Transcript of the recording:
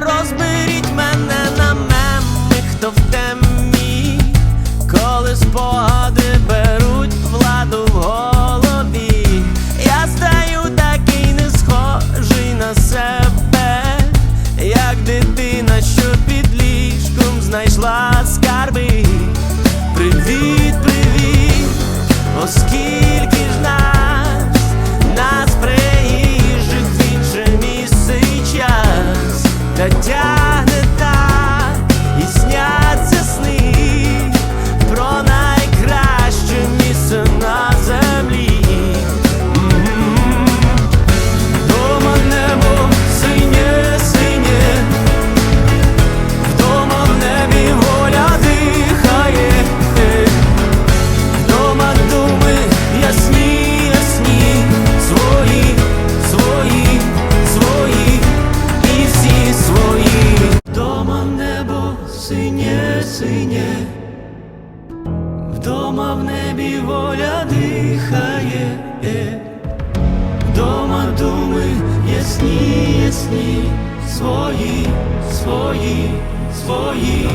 розберіть мене на меми, хто в темі, коли спогади беруть владу в голові, я стаю такий не схожий на себе, як дитина, що під ліжком знайшла скарби. Привіт, привіт, оскільки 那家的大 вдома в небі воля дихає, дома думи ясні, ясні, свої, свої, свої.